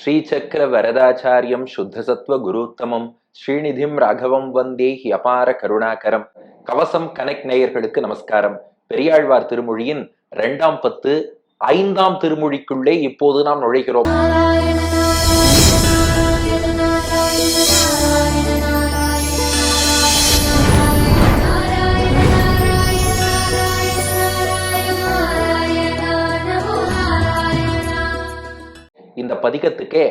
ஸ்ரீசக்கர வரதாச்சாரியம் சுத்தசத்வ குருத்தமம் ஸ்ரீநிதிம் ராகவம் வந்தே he அபார கருணாகரம். கவசம் connect நேயர்களுக்கு நமஸ்காரம். பெரியாழ்வார் திருமொழியின் இரண்டாம் பத்து ஐந்தாம் திருமொழிக்குள்ளே இப்போது நாம் நுழைகிறோம். இந்த பதிகத்துக்கே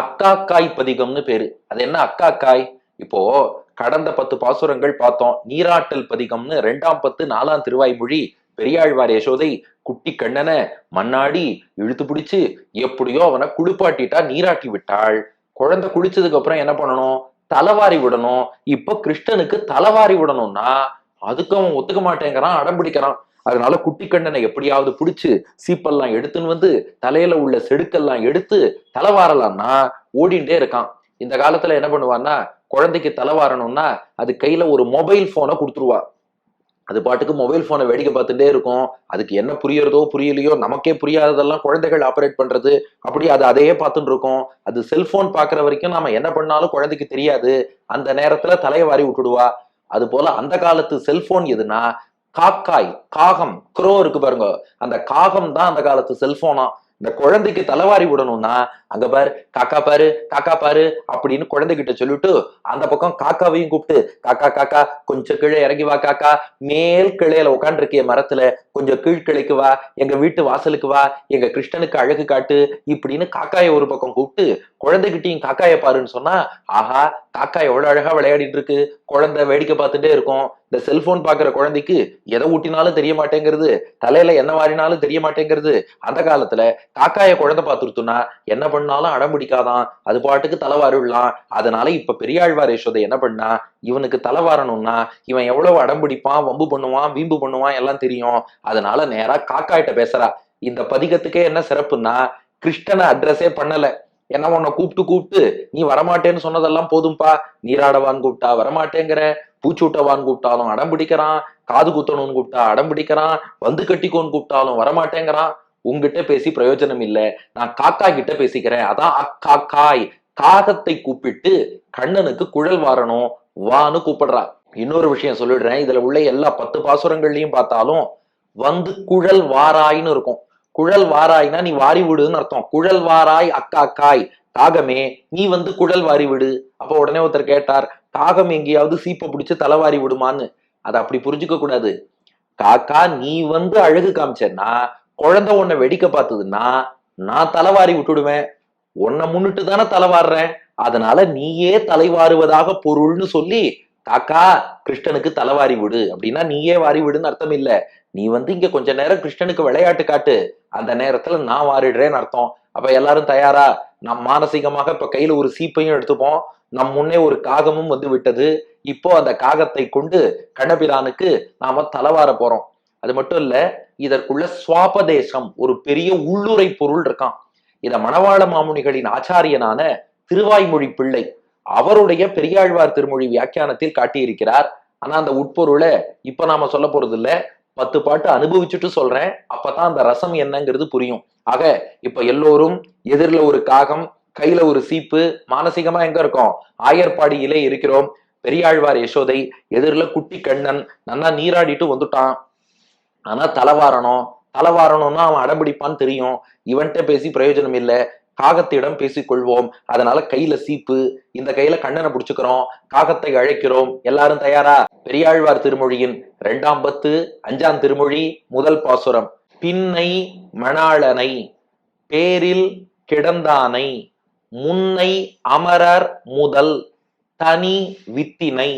அக்காக்காய் பதிகம்னு பேரு. அது என்ன அக்காக்காய்? இப்போ கடந்த பத்து பாசுரங்கள் பார்த்தோம். நீராட்டல் பதிகம்னு ரெண்டாம் பத்து நாலாம் திருவாய்மொழி பெரியாழ்வார் யசோதை குட்டி கண்ணனை மண்ணாடி இழுத்து பிடிச்சு எப்படியோ அவனை குளிப்பாட்டிட்டா நீராட்டி விட்டாள். குழந்தை குளிச்சதுக்கு அப்புறம் என்ன பண்ணணும்? தலைவாரி விடணும். இப்ப கிருஷ்ணனுக்கு தலைவாரி விடணும்னா அதுக்கு அவன் ஒத்துக்க மாட்டேங்கிறான் அடம் பிடிக்கிறான் அதனால குட்டி கண்ணனை எப்படியாவது பிடிச்சு சீப்பெல்லாம் எடுத்துன்னு வந்து தலையில உள்ள செடுக்கெல்லாம் எடுத்து தலைவாரலாம்னா ஓடிண்டே இருக்கான். இந்த காலத்துல என்ன பண்ணுவான்னா குழந்தைக்கு தலைவாரணும்னா அது கையில ஒரு மொபைல் போனை கொடுத்துருவா. அது பாட்டுக்கு மொபைல் போனை வேடிக்கை பார்த்துட்டே இருக்கும். அதுக்கு என்ன புரியறதோ புரியலையோ நமக்கே புரியாததெல்லாம் குழந்தைகள் ஆப்ரேட் பண்றது. அப்படி அது அதையே பார்த்துட்டு இருக்கோம். அது செல்போன் பாக்குற வரைக்கும் நாம என்ன பண்ணாலும் குழந்தைக்கு தெரியாது. அந்த நேரத்துல தலையை வாரி விட்டுடுவா. அது போல அந்த காலத்து செல்போன் எதுனா காக்காய் காகம் குரோ இருக்கு பாருங்க. அந்த காகம் தான் அந்த காலத்து செல்போனா இந்த குழந்தைக்கு தலைவாரி விடணும்னா அங்க பாரு காக்கா பாரு காக்கா பாரு அப்படின்னு குழந்தைகிட்ட சொல்லிட்டு அந்த பக்கம் காக்காவையும் கூப்பிட்டு காக்கா காக்கா கொஞ்சம் கீழே இறங்கி வா காக்கா. மேல் கிளையில உட்காந்துருக்கிய மரத்துல கொஞ்சம் கீழ்கிளைக்கு வா எங்க வீட்டு வாசலுக்கு வா எங்க கிருஷ்ணனுக்கு அழகு காட்டு இப்படின்னு காக்காயை ஒரு பக்கம் கூப்பிட்டு குழந்தைகிட்டையும் காக்காயை பாருன்னு சொன்னா ஆஹா காக்கா எவ்வளவு அழகா விளையாடிட்டு இருக்கு. குழந்தை வேடிக்கை பார்த்துட்டே இருக்கும். இந்த செல்போன் பாக்குற குழந்தைக்கு எதை ஊட்டினாலும் தெரிய மாட்டேங்கிறது தலையில என்ன வாரினாலும் தெரிய மாட்டேங்கிறது. அந்த காலத்துல காக்காய குழந்தை பார்த்துருத்துனா என்ன பண்ணாலும் அடம் பிடிக்காதான் அது பாட்டுக்கு தலைவாரி அதனால இப்ப பெரியாழ்வார் யசோதை என்ன பண்ணா இவனுக்கு தலைவாரணும்னா இவன் எவ்வளவு அடம் பிடிப்பான் வம்பு பண்ணுவான் வீம்பு பண்ணுவான் எல்லாம் தெரியும். அதனால நேரா காக்காயிட்ட பேசுறா. இந்த பதிகத்துக்கே என்ன சிறப்புன்னா கிருஷ்ணனை அட்ரஸே பண்ணல. என்ன உன்னை கூப்பிட்டு கூப்பிட்டு நீ வரமாட்டேன்னு சொன்னதெல்லாம் போதும்பா. நீராடவான்னு கூப்பிட்டா வரமாட்டேங்கிற. பூச்சூட்டவான்னு கூப்பிட்டாலும் அடம் பிடிக்கிறான். காது குத்தணும்னு கூப்பிட்டா அடம் பிடிக்கிறான். வந்து கட்டிக்கோன்னு கூப்பிட்டாலும் வரமாட்டேங்கிறான். உங்ககிட்ட பேசி பிரயோஜனம் இல்ல. நான் காக்கா கிட்ட பேசிக்கிறேன். அதான் அக்கா காய். காகத்தை கூப்பிட்டு கண்ணனுக்கு குழல் வாரணும் வான்னு கூப்பிடுறா. இன்னொரு விஷயம் சொல்லிடுறேன். இதுல உள்ள எல்லா பத்து பாசுரங்கள்லயும் பார்த்தாலும் வந்து குழல் வாராய்னு இருக்கும். குழல் வாராய்னா நீ வாரி விடுன்னு அர்த்தம். குழல் வாராய் அக்கா காய். காகமே நீ வந்து குழல் வாரி விடு. அப்ப உடனே ஒருத்தர் கேட்டார் காகம் எங்கேயாவது சீப்பை பிடிச்சு தலைவாரி விடுமான்னு? அதை அப்படி புரிஞ்சுக்க கூடாது காக்கா நீ வந்து அழகு காமிச்சேன்னா குழந்தை உன்னை வெடிக்க பார்த்ததுன்னா நான் தலைவாரி விட்டுடுவேன். உன்னை முன்னிட்டு தானே தலைவாடுறேன் அதனால நீயே தலைவாருவதாக பொருள்னு சொல்லி காக்கா கிருஷ்ணனுக்கு தலைவாரி விடு. அப்படின்னா நீயே வாரி விடுன்னு அர்த்தம் இல்ல. நீ வந்து இங்க கொஞ்ச நேரம் கிருஷ்ணனுக்கு விளையாட்டு காட்டு. அந்த நேரத்துல நான் வாரிடுறேன்னு அர்த்தம். அப்ப எல்லாரும் தயாரா? நம் மானசீகமாக இப்ப கையில ஒரு சீப்பையும் எடுத்துப்போம். நம் முன்னே ஒரு காகமும் வந்து விட்டது. இப்போ அந்த காகத்தை கொண்டு கண்ணபிரானுக்கு நாம தலைவார போறோம். அது மட்டும் இல்ல இதற்குள்ள சுவாபதேசம் ஒரு பெரிய உள்ளுரை பொருள் இருக்கான் இத மணவாள மாமுனிகளின் ஆச்சாரியனான திருவாய்மொழி பிள்ளை அவருடைய பெரியாழ்வார் திருமொழி வியாக்கியானத்தில் காட்டியிருக்கிறார். ஆனா அந்த உட்பொருளை இப்ப நாம சொல்ல போறது இல்ல. பத்து பாட்டு அனுபவிச்சுட்டு சொல்றேன். அப்பதான் அந்த ரசம் என்னங்கிறது புரியும். ஆக இப்ப எல்லோரும் எதிரில ஒரு காகம் கையில ஒரு சீப்பு மானசீகமா எங்க இருக்கோம்? ஆயர்பாடியிலே இருக்கிறோம். பெரியாழ்வார் யசோதை எதிரில குட்டி கண்ணன் நன்னா நீராடிட்டு வந்துட்டான். ஆனா தலைவாரணும் தலைவாரணும்னா அவன் அடம்பிடிப்பான்னு தெரியும். இவன்கிட்ட பேசி பிரயோஜனம் இல்லை. காகத்திடம் பேசிக்கொள்வோம் அதனால கையில சீப்பு இந்த கையில கண்ணனை பிடிச்சுக்கிறோம். காகத்தை அழைக்கிறோம். எல்லாரும் தயாரா? பெரியாழ்வார் திருமொழியின் இரண்டாம் பத்து அஞ்சாம் திருமொழி முதல் பாசுரம். பின்னை மணாளனை பேரில் கிடந்தானை முன்னை அமரர் முதல் தனி வித்தினை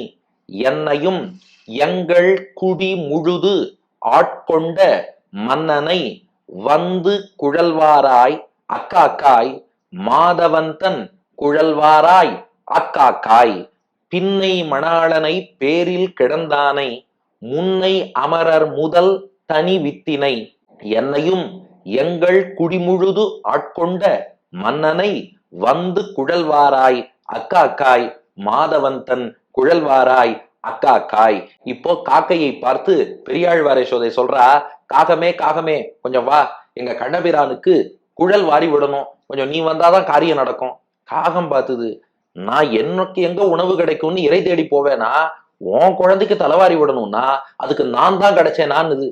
என்னையும் எங்கள் குடி முழுது ஆட்கொண்ட மன்னனை வந்து குழல்வாராய் அக்காக்காய் மாதவந்தன் குழல்வாராய் அக்காக்காய். பின்னை மணாளனை பேரில் கிடந்தானை முன்னை அமரர் முதல் தனி வித்தினை. என்னையும் எங்கள் குடிமுழுது ஆட்கொண்ட மன்னனை வந்து குழல்வாராய் அக்காக்காய் மாதவந்தன் குழல்வாராய் அக்கா காய். இப்போ காக்கையை பார்த்து பெரியாழ்வார் சோதை சொல்றா காகமே காகமே கொஞ்சம் வா. எங்க கண்ணபிரானுக்கு குழல் வாரி விடணும். கொஞ்சம் நீ வந்தாதான் காரியம் நடக்கும். காகம் பார்த்துது நான் எனக்கு எங்க உணவு கிடைக்கும்னு இறை தேடி போவேனா? உன் குழந்தைக்கு தலைவாரி விடணும்னா அதுக்கு நான் தான் கிடைச்சேனான்னுது.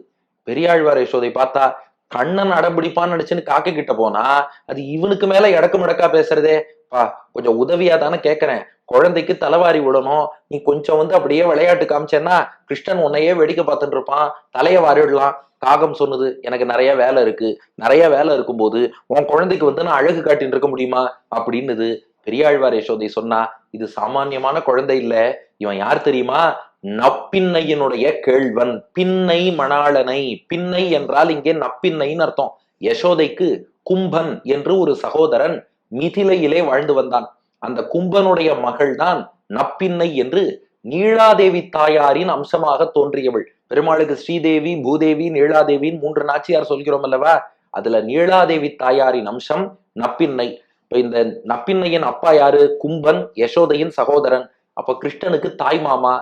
பெரியாழ்வார் யசோதை பார்த்தா கண்ணன் அடம்பிடிப்பான்னு நினைச்சுன்னு காக்கை கிட்ட போனா அது இவனுக்கு மேல இடக்கு மடக்கா பேசுறதே. பா கொஞ்சம் உதவியா தானே கேட்கறேன் குழந்தைக்கு தலைவாரி விடணும். நீ கொஞ்சம் வந்து அப்படியே விளையாட்டு காமிச்சேன்னா கிருஷ்ணன் உன்னையே வேடிக்கை பார்த்துட்டு இருப்பான். தலையை வாரிடலாம். காகம் சொன்னது எனக்கு நிறைய வேலை இருக்கு. நிறைய வேலை இருக்கும்போது உன் குழந்தைக்கு வந்து நான் அழகு காட்டின்னு இருக்க முடியுமா? அப்படின்னுது பெரியாழ்வார் யசோதை சொன்னா இது சாமானியமான குழந்தை இல்ல. இவன் யார் தெரியுமா? நப்பின்னையினுடைய கேழ்வன் பின்னை மணாளனை. பின்னை என்றால் இங்கே நப்பின்னைன்னு அர்த்தம். யசோதைக்கு கும்பன் என்று ஒரு சகோதரன் மிதிலையிலே வாழ்ந்து வந்தான். அந்த கும்பனுடைய மகள்தான் நப்பின்னை என்று நீளாதேவி தாயாரின் அம்சமாக தோன்றியவள். பெருமாளுக்கு ஸ்ரீதேவி பூதேவி நீளாதேவின்னு மூன்று நாச்சியார் சொல்கிறோம் அல்லவா அதுல நீளாதேவி தாயாரின் அம்சம் நப்பின்னை. இப்ப இந்த நப்பின்னையின் அப்பா யாரு? கும்பன் யசோதையின் சகோதரன். அப்ப கிருஷ்ணனுக்கு தாய் மாமா.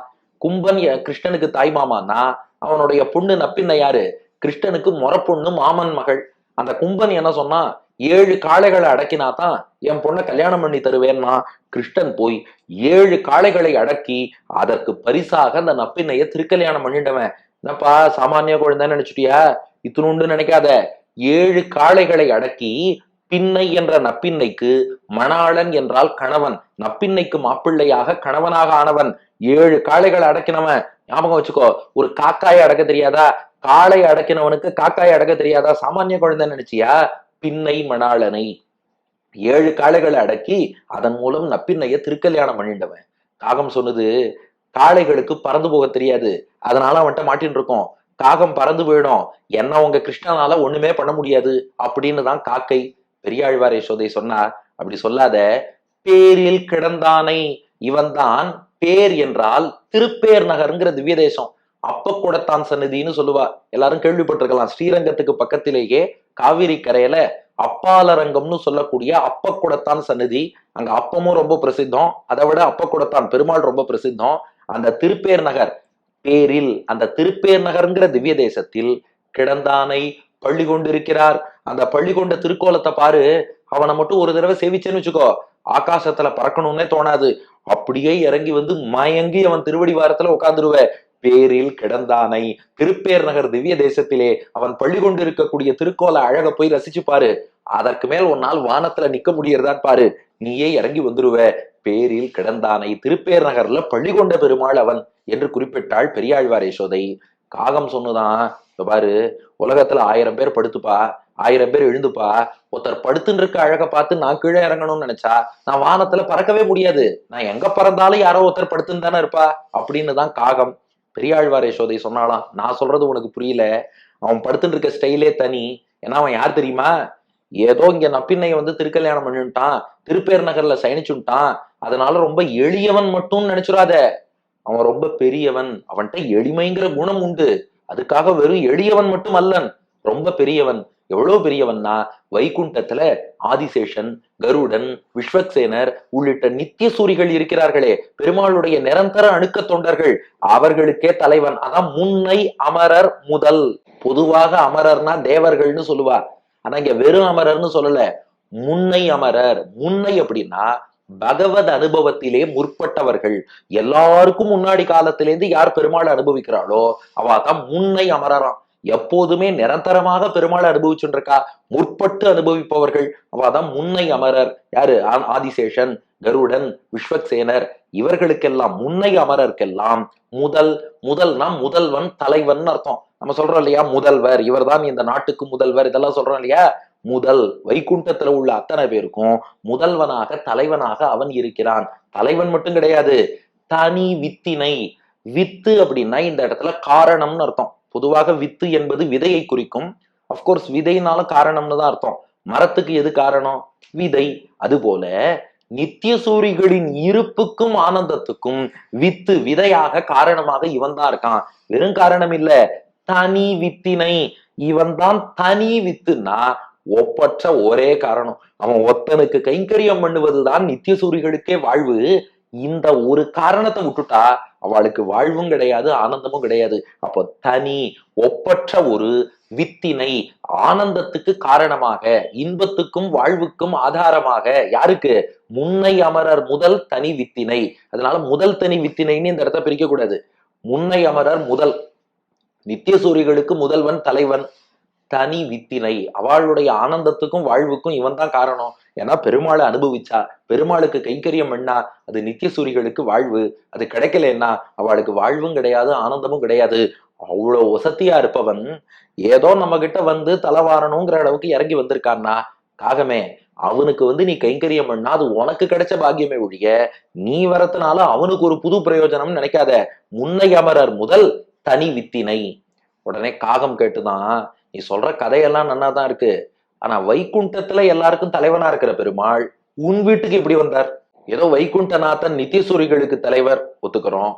கும்பன் கிருஷ்ணனுக்கு தாய் மாமான்னா அவனுடைய பொண்ணு நப்பின்னை யாரு? கிருஷ்ணனுக்கு முறை பொண்ணு மாமன் மகள். அந்த கும்பன் என்ன சொன்னா ஏழு காளைகளை அடக்கினா தான் என் பொண்ணை கல்யாணம் பண்ணி தருவேன்னா கிருஷ்ணன் போய் ஏழு காளைகளை அடக்கி அதற்கு பரிசாக அந்த நப்பின்னைய திருக்கல்யாணம் பண்ணிட்டவன். என்னப்பா சாமானிய குழந்தைன்னு நினைச்சுட்டியா? இத்தினுண்டு நினைக்காத. ஏழு காளைகளை அடக்கி பின்னை என்ற நப்பின்னைக்கு மணாளன் என்றால் கணவன். நப்பின்னைக்கு மாப்பிள்ளையாக கணவனாக ஆனவன். ஏழு காளைகளை அடக்கினவன். ஞாபகம் வச்சுக்கோ ஒரு காக்காயை அடக்க தெரியாதா? காளை அடக்கினவனுக்கு காக்காயை அடக்க தெரியாதா? சாமானிய குழந்தை நினைச்சியா? பின்னை மணாளனை. ஏழு காளைகளை அடக்கி அதன் மூலம் நப்பின்னைய திருக்கல்யாணம் பண்ணிட்டவன். காகம் சொன்னது காளைகளுக்கு பறந்து போக தெரியாது. அதனால அவன்கிட்ட மாட்டின்னு இருக்கோம். காகம் பறந்து போயிடும். என்ன உங்க கிருஷ்ணனால ஒண்ணுமே பண்ண முடியாது. அப்படின்னு தான் காக்கை பெரியாழ்வார் யசோதை சொன்னா அப்படி சொல்லாத பேரில் கிடந்தானை இவன்தான் பேர் என்றால் திருப்பேர் நகருங்கிற திவ்ய தேசம் அப்பக்கூடத்தான் சன்னதின்னு சொல்லுவா. எல்லாரும் கேள்விப்பட்டிருக்கலாம். ஸ்ரீரங்கத்துக்கு பக்கத்திலேயே காவிரி கரையில அப்பாலரங்கம்னு சொல்லக்கூடிய அப்பக்கூடத்தான் சன்னதி அங்க அப்பமும் ரொம்ப பிரசித்தம். அதை விட அப்பக்கூடத்தான் பெருமாள் ரொம்ப பிரசித்தம். அந்த திருப்பேர் நகர் பேரில் அந்த திருப்பேர் நகர்ங்கிற திவ்ய தேசத்தில் கிடந்தானை பள்ளி கொண்டிருக்கிறார். அந்த பள்ளி கொண்ட திருக்கோலத்தை பாரு. அவனை மட்டும் ஒரு தடவை சேவிச்சேன்னு வச்சுக்கோ. ஆகாசத்துல பறக்கணும்னே தோணாது. அப்படியே இறங்கி வந்து மயங்கி அவன் திருவடி வாரத்துல உட்காந்துருவ பேரில் கிடந்தானை. திருப்பேர் நகர் திவ்ய தேசத்திலே அவன் பள்ளி கொண்டு இருக்கக்கூடிய திருக்கோல அழக போய் ரசிச்சு பாரு. அதற்கு மேல் உன்னால் வானத்துல நிக்க முடியறதான் பாரு. நீயே இறங்கி வந்துருவ. பேரில் கிடந்தானை திருப்பேர் நகர்ல பள்ளி கொண்ட பெருமாள் அவன் என்று குறிப்பிட்டாள் பெரியாழ்வார் யசோதை. காகம் சொன்னுதான். இப்ப பாரு உலகத்துல ஆயிரம் பேர் படுத்துப்பா. ஆயிரம் பேர் எழுந்துப்பா. ஒருத்தர் படுத்துன்னு இருக்க அழக பார்த்து நான் கீழே இறங்கணும்னு நினைச்சா நான் வானத்துல பறக்கவே முடியாது. நான் எங்க பறந்தாலும் யாரோ ஒருத்தர் படுத்துன்னு தானே இருப்பா. அப்படின்னு தான் காகம் பெரியாழ்வார் யசோதை சொன்னாலாம் நான் சொல்றது உனக்கு புரியல. அவன் படுத்துட்டு இருக்க ஸ்டைலே தனி. ஏன்னா அவன் யார் தெரியுமா? ஏதோ இங்க நப்பின்னைய வந்து திருக்கல்யாணம் பண்ணிட்டான் திருப்பேர் நகர்ல சயனிச்சுட்டான். அதனால ரொம்ப எளியவன் மட்டும் நினைச்சுடாத அவன் ரொம்ப பெரியவன். அவன்கிட்ட எளிமைங்கிற குணம் உண்டு. அதுக்காக வெறும் எளியவன் மட்டும் அல்லன். ரொம்ப பெரியவன். எவ்வளவு பெரியவன்னா வைகுண்டத்துல ஆதிசேஷன் கருடன் விஸ்வக்சேனர் உள்ளிட்ட நித்திய சூரிகள் இருக்கிறார்களே. பெருமாளுடைய நிரந்தர அணுக்க தொண்டர்கள். அவர்களுக்கே தலைவன். அதான் முன்னை அமரர் முதல். பொதுவாக அமரர்னா தேவர்கள்னு சொல்லுவா. ஆனா இங்க வெறும் அமரர்னு சொல்லல. முன்னை அமரர். முன்னை அப்படின்னா பகவத் அனுபவத்திலே முற்பட்டவர்கள். எல்லாருக்கும் முன்னாடி காலத்திலேருந்து யார் பெருமாள் அனுபவிக்கிறாளோ அவ தான் முன்னை அமரராம். எப்போதுமே நிரந்தரமாக பெருமாளை அனுபவிச்சுட்டு இருக்கா முற்பட்டு அனுபவிப்பவர்கள். அவாதான் முன்னை அமரர். யாரு? ஆ- ஆதிசேஷன் கருடன் விஸ்வக்சேனர். இவர்களுக்கெல்லாம் முன்னை அமரர்க்கெல்லாம் முதல் முதல்னா முதல்வன் தலைவன் அர்த்தம். நம்ம சொல்றோம் இல்லையா? முதல்வர். இவர்தான் இந்த நாட்டுக்கு முதல்வர். இதெல்லாம் சொல்றோம் இல்லையா? முதல். வைகுண்டத்துல உள்ள அத்தனை பேருக்கும் முதல்வனாக தலைவனாக அவன் இருக்கிறான். தலைவன் மட்டும் கிடையாது. தனி வித்தினை. வித்து அப்படின்னா இந்த இடத்துல காரணம்னு அர்த்தம். பொதுவாக வித்து என்பது விதையை குறிக்கும். அஃப்கோர்ஸ் விதைனாலும் காரணம்னு தான் அர்த்தம். மரத்துக்கு எது காரணம்? விதை. அதுபோல நித்திய சூரிகளின் இருப்புக்கும் ஆனந்தத்துக்கும் வித்து விதையாக காரணமாக இவன் தான் இருக்கான். வெறும் காரணம் இல்ல. தனி வித்தினை. இவன் தான் தனி வித்துன்னா ஒப்பற்ற ஒரே காரணம். அவன் ஒத்தனுக்கு கைங்கரியம் பண்ணுவதுதான் நித்திய சூரிகளுக்கே வாழ்வு. இந்த ஒரு காரணத்தை விட்டுட்டா அவளுக்கு வாழ்வும் கிடையாது ஆனந்தமும் கிடையாது. அப்போ தனி ஒப்பற்ற ஒரு வித்தினை ஆனந்தத்துக்கு காரணமாக இன்பத்துக்கும் வாழ்வுக்கும் ஆதாரமாக யாருக்கு? முன்னை அமரர் முதல் தனி வித்தினை. அதனால முதல் தனி வித்தினைன்னு இந்த இடத்த பிரிக்க கூடாது. முன்னை அமரர் முதல் நித்தியசூரிகளுக்கு முதல்வன் தலைவன் தனி வித்தினை. அவளுடைய ஆனந்தத்துக்கும் வாழ்வுக்கும் இவன் தான் காரணம். ஏன்னா பெருமாளை அனுபவிச்சா பெருமாளுக்கு கைங்கரியம் பண்ணா அது நித்தியசூரிகளுக்கு வாழ்வு. அது கிடைக்கலன்னா அவளுக்கு வாழ்வும் கிடையாது ஆனந்தமும் கிடையாது. அவ்வளவு வசதியா இருப்பவன் ஏதோ நம்ம கிட்ட வந்து தலைவாரணுங்கிற அளவுக்கு இறங்கி வந்திருக்கான்னா காகமே அவனுக்கு வந்து நீ கைங்கரியம் பண்ணா அது உனக்கு கிடைச்ச பாக்கியமே ஒழிய நீ வரதுனால அவனுக்கு ஒரு புது பிரயோஜனம் நினைக்காத. முன்னை அமரர் முதல் தனி வித்தினை. உடனே காகம் கேட்டுதான் நீ சொல்ற கதையெல்லாம் நன்னா தான் இருக்கு. ஆனா வைகுண்டத்துல எல்லாருக்கும் தலைவனா இருக்கிற பெருமாள் உன் வீட்டுக்கு எப்படி வந்தார். ஏதோ வைகுண்டநாதன் நித்தியசூரிகளுக்கு தலைவர் ஒத்துக்கிறோம்.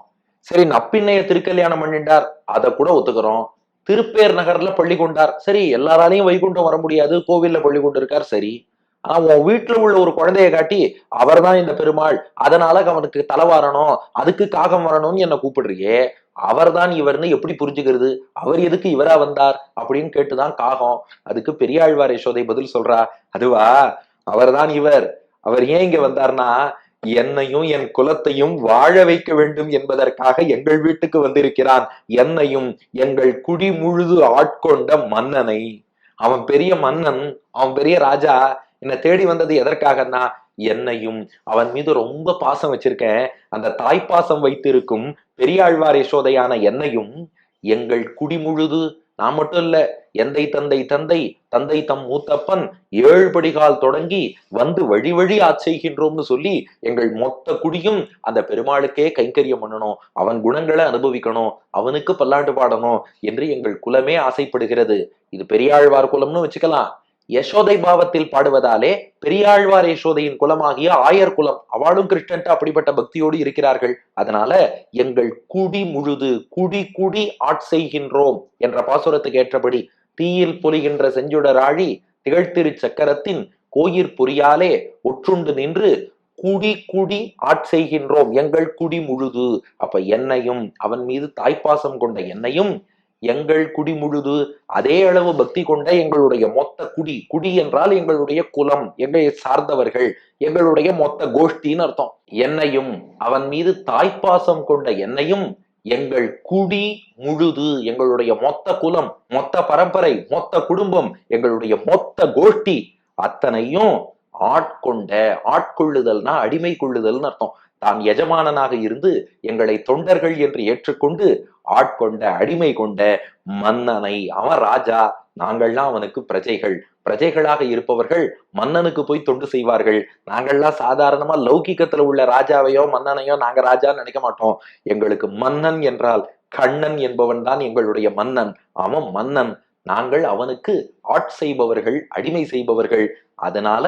சரி நப்பின்னைய திருக்கல்யாணம் பண்ணிட்டார். அதை கூட ஒத்துக்கிறோம். திருப்பேர் நகர்ல பள்ளி கொண்டார் சரி எல்லாராலையும் வைகுண்டம் வர முடியாது. கோவில்ல பள்ளி கொண்டு இருக்கார். சரி. ஆனா உன் வீட்டுல உள்ள ஒரு குழந்தைய காட்டி அவர்தான் இந்த பெருமாள். அதனால அவனுக்கு தலை வரணும் அதுக்கு காகம் வரணும்னு என்ன கூப்பிடுறியே. அவர்தான் இவர்னு எப்படி புரிஞ்சுக்கிறது? அவர் எதுக்கு இவரா வந்தார்? அப்படின்னு கேட்டுதான் காகம். அதுக்கு பெரியாழ்வார் யசோதை பதில் சொல்றா அதுவா அவர்தான் இவர். அவர் ஏன் இங்க வந்தார்னா என்னையும் என் குலத்தையும் வாழ வைக்க வேண்டும் என்பதற்காக எங்கள் வீட்டுக்கு வந்திருக்கிறான். என்னையும் எங்கள் குடி முழுது ஆட்கொண்ட மன்னனை. அவன் பெரிய மன்னன் அவன் பெரிய ராஜா. என்னை தேடி வந்தது எதற்காகன்னா என்னையும் அவன் மீது ரொம்ப பாசம் வச்சிருக்கேன். அந்த தாய்ப்பாசம் வைத்திருக்கும் பெரியாழ்வார் யசோதையான என்னையும் எங்கள் குடி முழுது நான் மட்டும் இல்ல எந்தை தந்தை தந்தை தந்தை தம் மூத்தப்பன் ஏழு படிகால் தொடங்கி வந்து வழி வழி ஆட்செய்கின்றோம்னு சொல்லி எங்கள் மொத்த குடியும் அந்த பெருமாளுக்கே கைங்கரியம் பண்ணணும். அவன் குணங்களை அனுபவிக்கணும். அவனுக்கு பல்லாண்டு பாடணும் என்று எங்கள் குலமே ஆசைப்படுகிறது. இது பெரியாழ்வார் குலம்னு வச்சுக்கலாம். யசோதை பாவத்தில் பாடுவதாலே பெரியாழ்வார் யசோதையின் குலமாகிய ஆயர் குலம் அவளும் கிருஷ்ணன்ட்டு அப்படிப்பட்ட பக்தியோடு இருக்கிறார்கள். அதனால எங்கள் குடி முழுது குடி குடி ஆட்செய்கின்றோம் என்ற பாசுரத்துக்கு ஏற்றபடி தீயில் பொலிகின்ற செஞ்சுடராழி திகழ்த்திரு சக்கரத்தின் கோயிற் பொறியாலே ஒற்றுண்டு நின்று குடி குடி ஆட்செய்கின்றோம் எங்கள் குடி முழுது. அப்ப என்னையும் அவன் மீது தாய்ப்பாசம் கொண்ட என்னையும் எங்கள் குடி முழுது அதே அளவு பக்தி கொண்ட எங்களுடைய மொத்த குடி. குடி என்றால் எங்களுடைய குலம் எங்களை சார்ந்தவர்கள் எங்களுடைய மொத்த கோஷ்டின்னு அர்த்தம். என்னையும் அவன் மீது தாய்ப்பாசம் கொண்ட என்னையும் எங்கள் குடி முழுது எங்களுடைய மொத்த குலம் மொத்த பரம்பரை மொத்த குடும்பம் எங்களுடைய மொத்த கோஷ்டி அத்தனையும் ஆட்கொண்ட ஆட்கொள்ளுதல்னா அடிமை கொள்ளுதல்னு அர்த்தம். தான் எஜமானனாக இருந்து எங்களை தொண்டர்கள் என்று ஏற்றுக்கொண்டு ஆட்கொண்ட அடிமை கொண்ட மன்னனை அவன் ராஜா நாங்கள்லாம் அவனுக்கு பிரஜைகள். பிரஜைகளாக இருப்பவர்கள் மன்னனுக்கு போய் தொண்டு செய்வார்கள். நாங்கள்லாம் சாதாரணமா லௌகிக்கத்துல உள்ள ராஜாவையோ மன்னனையோ நாங்க ராஜான்னு நினைக்க மாட்டோம். எங்களுக்கு மன்னன் என்றால் கண்ணன் என்பவன் தான் எங்களுடைய மன்னன். அவன் மன்னன். நாங்கள் அவனுக்கு ஆட் செய்பவர்கள் அடிமை செய்பவர்கள். அதனால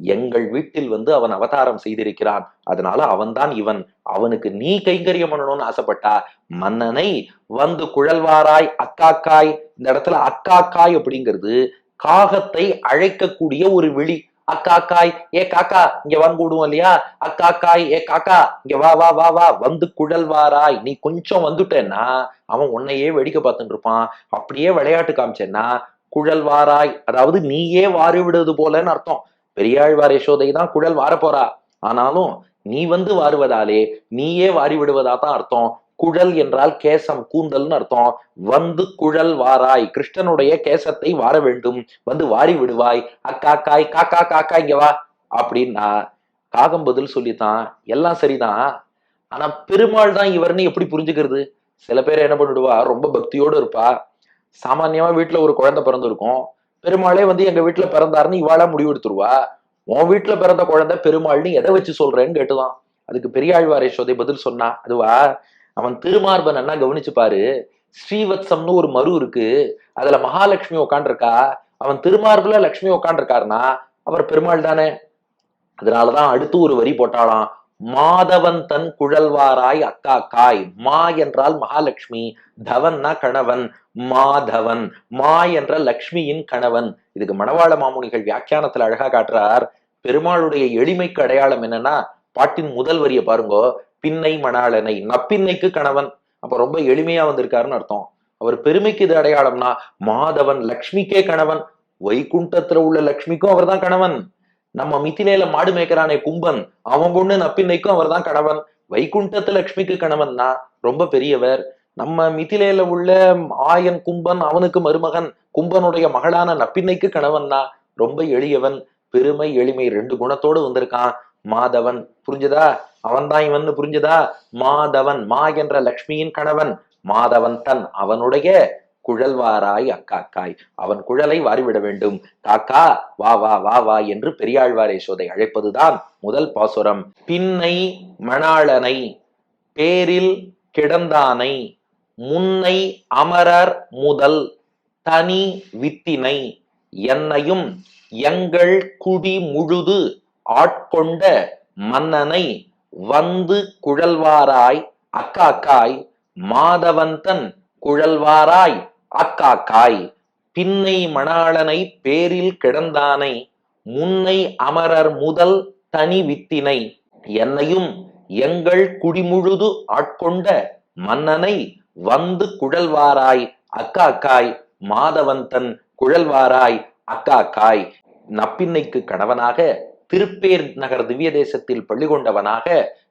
எங்கள் வீட்டில் வந்து அவன் அவதாரம் செய்திருக்கிறான். அதனால அவன்தான் இவன். அவனுக்கு நீ கைங்கரியம் பண்ணணும்னு ஆசைப்பட்டா மன்னனை வந்து குழல்வாராய் அக்காக்காய் இந்த இடத்துல அக்காக்காய் அப்படிங்கிறது காகத்தை அழைக்கக்கூடிய ஒரு விழி. அக்காக்காய் ஏ காக்கா இங்க வந்துடுவோம் இல்லையா? அக்காக்காய் ஏ காக்கா இங்க வா வா வா வா வந்து குழல்வாராய். நீ கொஞ்சம் வந்துட்டேன்னா அவன் உன்னையே வெடிக்க பார்த்துட்டு இருப்பான். அப்படியே விளையாட்டு காமிச்சேன்னா குழல்வாராய் அதாவது நீயே வாரி விடுவது போலன்னு அர்த்தம். பெரியாழ்வார் யசோதை தான் குழல் வாரப்போறா. போறா ஆனாலும் நீ வந்து வாருவதாலே நீயே வாரி விடுவதா தான் அர்த்தம். குழல் என்றால் கேசம் கூந்தல்னு அர்த்தம். வந்து குழல் வாராய். கிருஷ்ணனுடைய கேசத்தை வார வேண்டும். வந்து வாரி விடுவாய் அக்கா காய் காக்கா காக்கா இங்க வா. அப்படின்னா காகம் பதில் சொல்லித்தான். எல்லாம் சரிதான். ஆனா பெருமாள் தான் இவர்னு எப்படி புரிஞ்சுக்கிறது? சில பேர் என்ன பண்ணிடுவா? ரொம்ப பக்தியோடு இருப்பா. சாமான்யமா வீட்டுல ஒரு குழந்தை பிறந்திருக்கும். பெருமாளே வந்து எங்க வீட்டுல பிறந்தாருன்னு இவாளா முடிவு எடுத்துருவா? உன் வீட்டுல பிறந்த குழந்தை பெருமாள்னு எதை வச்சு சொல்றேன்னு கேட்டுதான். அதுக்கு பெரியாழ்வார் யசோதை பதில் சொன்னா. அதுவா? அவன் திருமார்பன் என்ன கவனிச்சு பாரு. ஸ்ரீவத்சம்னு ஒரு மரு இருக்கு. அதுல மகாலட்சுமி உட்காண்டிருக்கா அவன் திருமார்புல லட்சுமி உட்காண்டிருக்காருனா அவர் பெருமாள் தானே. அதனாலதான் அடுத்து ஒரு வரி போட்டாளாம். மாதவன் தன் குழல்வாராய் அக்கா காய். மா என்றால் மகாலட்சுமி தவன்னா கணவன். மாதவன். மா என்ற லக்ஷ்மியின் கணவன். இதுக்கு மணவாள மாமுனிகள் வியாக்கியானத்துல அழகா காட்டுறார். பெருமாளுடைய எளிமைக்கு அடையாளம் என்னன்னா பாட்டின் முதல் வரிய பாருங்கோ. பின்னை மணாளனை. நப்பின்னைக்கு கணவன். அப்ப ரொம்ப எளிமையா வந்திருக்காருன்னு அர்த்தம். அவர் பெருமைக்கு இது அடையாளம்னா மாதவன் லக்ஷ்மிக்கே கணவன். வைகுண்டத்துல உள்ள லக்ஷ்மிக்கும் அவர்தான் கணவன். நம்ம மிதிலையில மாடு மேய்க்கிறானே கும்பன் அவன் கொண்டு நப்பின்னைக்கும் அவர்தான் கணவன். வைகுண்டத்து லக்ஷ்மிக்கு கணவன் தான் ரொம்ப பெரியவர். நம்ம மிதிலையில உள்ள ஆயன் கும்பன் அவனுக்கு மருமகன் கும்பனுடைய மகளான நப்பின்னைக்கு தான் ரொம்ப எளியவன். பெருமை எளிமை ரெண்டு குணத்தோடு வந்திருக்கான். மாதவன் புரிஞ்சதா? அவன்தான் இவன் புரிஞ்சதா? மாதவன் மா என்ற லக்ஷ்மியின் கணவன். மாதவன் தன் அவனுடைய குழல்வாராய் அக்காக்காய் அவன் குழலை வாரிவிட வேண்டும். காக்கா வா வா வா வா என்று பெரியாழ்வார் சோதை அழைப்பதுதான் முதல் பாசுரம். பின்னை மணாளனை பேரில் கிடந்தானை முன்னை அமரர் முதல் தனி வித்தினை என்னையும் எங்கள் குடி முழுது ஆட்கொண்ட மன்னனை வந்து குழல்வாராய் அக்காக்காய் மாதவந்தன் குழல்வாராய் அக்காக்காய் பின்னை மணாளனை பேரில் கிடந்தானை முன்னை அமரர் முதல் தனி வித்தினை என்னையும் எங்கள் குடிமுழுது ஆட்கொண்ட மன்னனை வந்து குழல்வாராய். அக்காக்காய் மாதவந்தன் குழல்வாராய். அக்காக்காய் நப்பின்னைக்கு கணவனாக திருப்பேர் நகர் திவ்ய தேசத்தில் பள்ளி கொண்டவனாக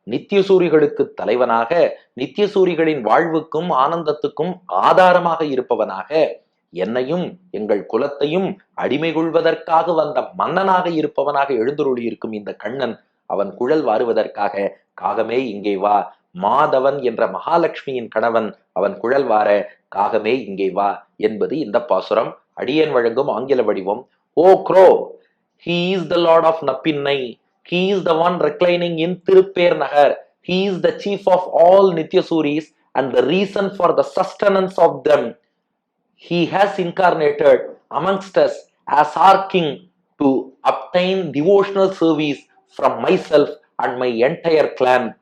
நித்தியசூரிகளுக்கு தலைவனாக நித்தியசூரிகளின் வாழ்வுக்கும் ஆனந்தத்துக்கும் ஆதாரமாக இருப்பவனாக என்னையும் எங்கள் குலத்தையும் அடிமை கொள்வதற்காக வந்த மன்னனாக இருப்பவனாக எழுந்தருளி இருக்கும் இந்த கண்ணன் அவன் குழல் வாருவதற்காக காகமே இங்கே வா. மாதவன் என்ற மகாலட்சுமியின் கணவன் அவன் குழல் வார காகமே இங்கே வா என்பது இந்த பாசுரம். அடியேன் வழங்கும் ஆங்கில வடிவம். O crow! He is the lord of Nappinnai. He is the one reclining in Tirupper Nagar. He is the chief of all Nityasuris and the reason for the sustenance of them. He has incarnated amongst us as our king to obtain devotional service from myself and my entire clan.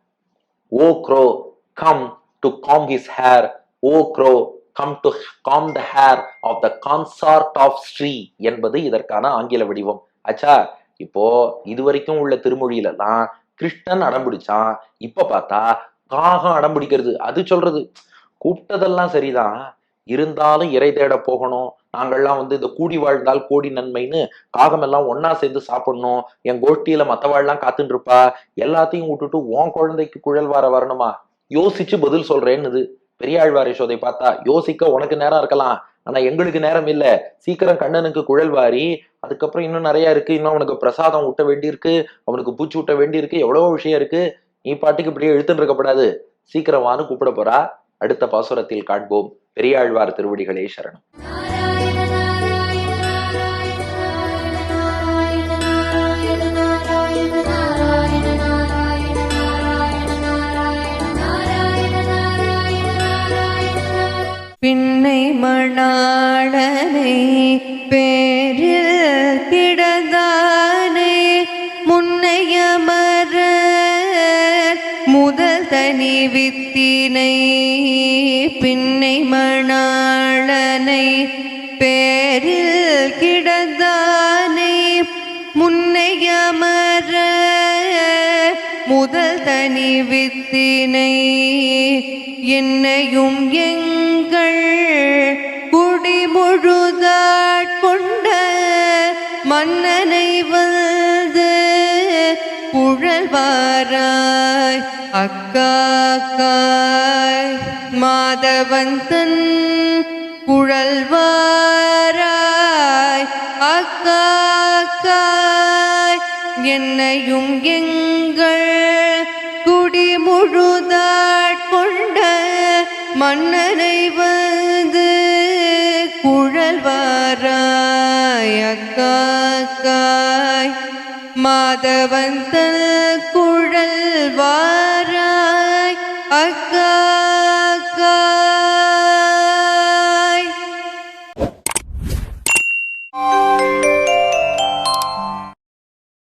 O crow, come to comb his hair. O crow, come come to comb the hair of the consort of Sri என்பது இதற்கான ஆங்கில வடிவம் ஆச்சா இப்போ இதுவரைக்கும் உள்ள திருமொழியிலலாம் கிருஷ்ணன் அடம் பிடிச்சான் இப்ப பார்த்தா காகம் அடம் பிடிக்கிறது. அது சொல்றது. கூப்பிட்டதெல்லாம் சரிதான். இருந்தாலும் இறை தேட போகணும். நாங்கள்லாம் வந்து இந்த கூடி வாழ்ந்தால் கோடி நன்மைன்னு காகம் எல்லாம் ஒன்னா சேர்ந்து சாப்பிடணும். என் கோஷ்டியில மத்தவாழ்லாம் காத்துட்டு இருப்பா எல்லாத்தையும் விட்டுட்டு உன் குழந்தைக்கு குழல் வார வரணுமா? யோசிச்சு பதில் சொல்றேன்னு பெரியாழ்வார் யசோதை பார்த்தா யோசிக்க உனக்கு நேரம் இருக்கலாம். ஆனா எங்களுக்கு நேரம் இல்ல. சீக்கிரம் கண்ணனுக்கு குழல் வாரி. அதுக்கப்புறம் இன்னும் நிறைய இருக்கு. இன்னும் அவனுக்கு பிரசாதம் ஊட்ட வேண்டியிருக்கு. அவனுக்கு பூச்சி ஊட்ட வேண்டியிருக்கு. எவ்வளவோ விஷயம் இருக்கு. நீ பாட்டுக்கு இப்படியே இழுத்துன்னு இருக்கப்படாது சீக்கிரம் வான்னு கூப்பிட போறா. அடுத்த பாசுரத்தில் காண்போம். பெரியாழ்வார் திருவடிகளே சரணம். பின்னை மணாளனை பேரில் கிடந்தானே முன்னையமர முதல் தனி வித்தினை. பின்னை மணாளனை பேரில் கிடந்தானே முன்னையமர முதல் தனி வித்தினை. என்னையும் எங்க எங்கள் குடிமுழுதாட்கொண்ட மன்னனை வந்து புழல்வாராய் அக்காக்காய் மாதவன் தன் புழல்வாராய் அக்காக்காய் என்னையும் எங்கள் பகவந்தல் வா